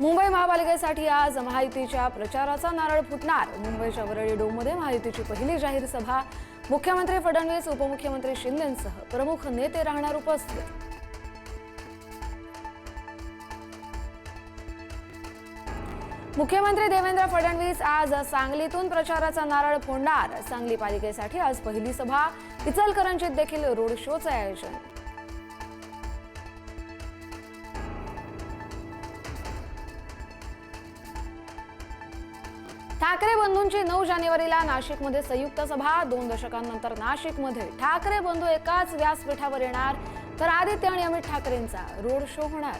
मुंबई महापालिकेसाठी आज महायुतीच्या प्रचाराचा नारळ फुटणार. मुंबईच्या वरळी डोममध्ये महायुतीची पहिली जाहीर सभा. मुख्यमंत्री फडणवीस उपमुख्यमंत्री शिंदेसह प्रमुख नेते राहणार उपस्थित. मुख्यमंत्री देवेंद्र फडणवीस आज सांगलीतून प्रचाराचा नारळ फोडणार. सांगली पालिकेसाठी आज पहिली सभा. इचलकरंजीत देखील रोड शोचं आयोजन. ठाकरे बंधूंची नऊ जानेवारीला नाशिकमध्ये संयुक्त सभा. दोन दशकांनंतर नाशिकमध्ये ठाकरे बंधू एकाच व्यासपीठावर येणार. तर आदित्य आणि अमित ठाकरेंचा रोड शो होणार.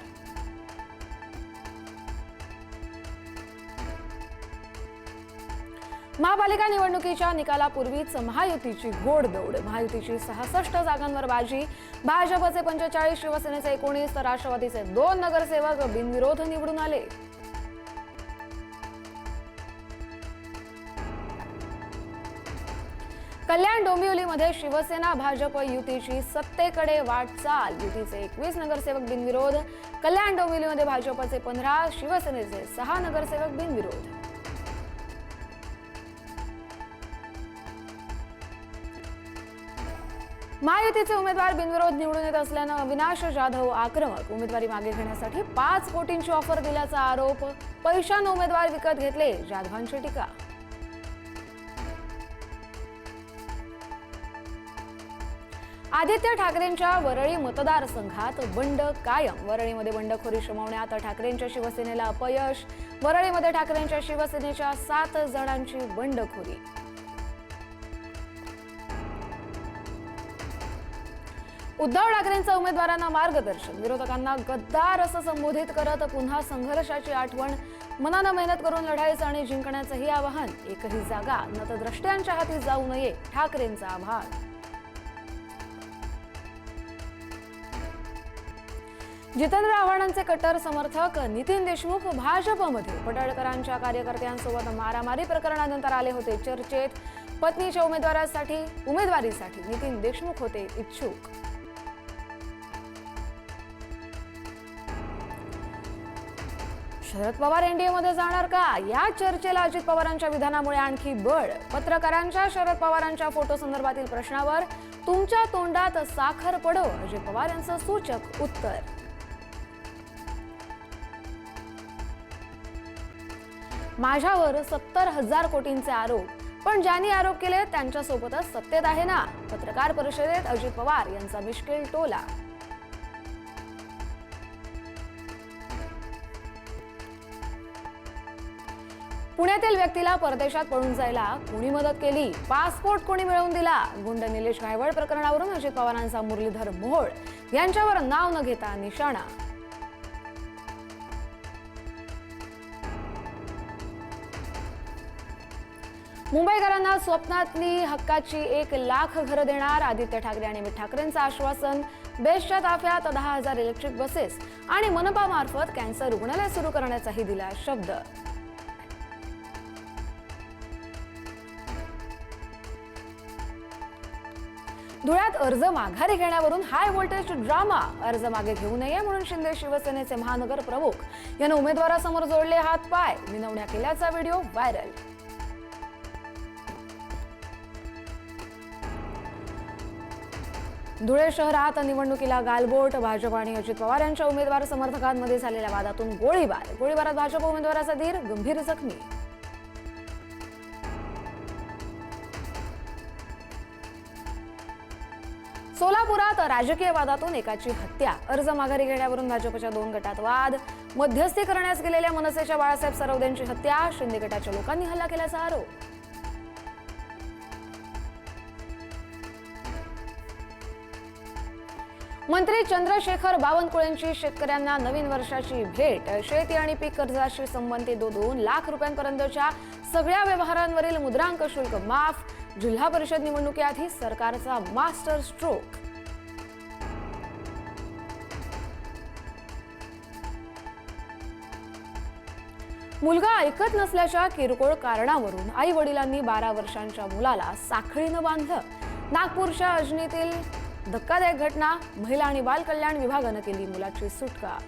महापालिका निवडणुकीच्या निकालापूर्वीच महायुतीची घोडदौड महायुतीची सहासष्ट जागांवर बाजी. भाजपचे पंचेचाळीस शिवसेनेचे एकोणीस तर राष्ट्रवादीचे दोन नगरसेवक बिनविरोध निवडून आले. कल्याण डोंबिवलीमध्ये शिवसेना भाजप युतीची सत्तेकडे वाटचाल. युतीचे एकवीस नगरसेवक बिनविरोध. कल्याण डोंबिवलीमध्ये भाजपचे पंधरा शिवसेनेचे सहा नगरसेवक बिनविरोध. महायुतीचे उमेदवार बिनविरोध निवडून येत असल्यानं अविनाश जाधव आक्रमक. उमेदवारी मागे घेण्यासाठी पाच कोटींची ऑफर दिल्याचा आरोप. पैशानं उमेदवार विकत घेतले जाधवांची टीका. आदित्य ठाकरेंच्या वरळी मतदारसंघात बंड कायम. वरळीमध्ये बंडखोरी शमवण्यात ठाकरेंच्या शिवसेनेला अपयश. वरळीमध्ये ठाकरेंच्या शिवसेनेच्या सात जणांची बंडखोरी. उद्धव ठाकरेंचा उमेदवारांना मार्गदर्शन. विरोधकांना गद्दार असं संबोधित करत पुन्हा संघर्षाची आठवण. मनानं मेहनत करून लढायचं आणि जिंकण्याचंही आवाहन. एकही जागा नतद्रष्ट्यांच्या हाती जाऊ नये ठाकरेंचा आभार. जितेंद्र आव्हाडांचे कट्टर समर्थक नितीन देशमुख भाजपमध्ये. पडळकरांच्या कार्यकर्त्यांसोबत मारामारी प्रकरणानंतर आले होते चर्चेत. पत्नीच्या उमेदवारासाठी उमेदवारीसाठी नितीन देशमुख होते इच्छुक. शरद पवार एनडीएमध्ये जाणार का? या चर्चेला अजित पवारांच्या विधानामुळे आणखी बळ. पत्रकारांच्या शरद पवारांच्या फोटो संदर्भातील प्रश्नावर तुमच्या तोंडात साखर पडो. अजित पवार यांचं सूचक उत्तर. माझ्यावर सत्तर हजार कोटींचे आरोप. पण ज्यांनी आरोप केले त्यांच्यासोबतच सत्तेत आहे ना? पत्रकार परिषदेत अजित पवार यांचा मिश्किल टोला. पुण्यातील व्यक्तीला परदेशात पळून जायला कोणी मदत केली? पासपोर्ट कोणी मिळवून दिला? गुंड निलेश गायवड प्रकरणावरून अजित पवारांचा मुरलीधर मोहोळ. यांच्यावर नाव न घेता निशाणा. मुंबईकरांना स्वप्नातली हक्काची एक लाख घरं देणार आदित्य ठाकरे आणि अमित ठाकरेंचं आश्वासन. बेस्टच्या ताफ्यात दहा हजार इलेक्ट्रिक बसेस आणि मनपामार्फत कॅन्सर रुग्णालय सुरू करण्याचाही दिला शब्द. धुळ्यात अर्ज माघारी घेण्यावरून हाय व्होल्टेज ड्रामा अर्ज मागे घेऊ नये म्हणून शिंदे शिवसेनेचे महानगर प्रमुख. यांना उमेदवारासमोर जोडले हात पाय विनवण्या केल्याचा व्हिडिओ व्हायरल धुळे शहरात निवडणुकीला गालबोट भाजप आणि अजित पवार यांच्या उमेदवार समर्थकांमध्ये झालेल्या वादातून गोळीबार. गोळीबारात भाजप उमेदवाराचा धीर गंभीर जखमी. सोलापुरात राजकीय वादातून एकाची हत्या. अर्ज माघारी घेण्यावरून भाजपच्या दोन गटात वाद. मध्यस्थी करण्यास गेलेल्या मनसेच्या बाळासाहेब सरवदेंची हत्या. शिंदे गटाच्या लोकांनी हल्ला केल्याचा आरोप. मंत्री चंद्रशेखर बावनकुळेंची शेतकऱ्यांना नवीन वर्षाची भेट. शेती आणि पीक कर्जाशी संबंधित दो दोन लाख रुपयांपर्यंतच्या सगळ्या व्यवहारांवरील मुद्रांक शुल्क माफ. जिल्हा परिषद निवडणुकीआधी सरकारचा मास्टर स्ट्रोक. मुलगा ऐकत नसल्याच्या किरकोळ कारणावरून आई वडिलांनी बारा वर्षांच्या मुलाला साखळीनं बांधलं. नागपूरच्या अजनीतील धक्कादायक घटना महिला आणि बाल कल्याण विभागानं केली मुलाची सुटका.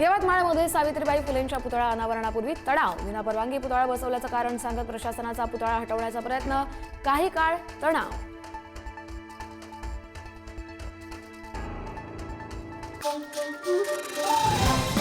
यवतमाळमध्ये सावित्रीबाई फुलेंच्या पुतळा अनावरणापूर्वी तणाव. विनापरवानगी पुतळा बसवल्याचं कारण सांगत प्रशासनाचा पुतळा हटवण्याचा प्रयत्न. काही काळ तणाव. Thank you.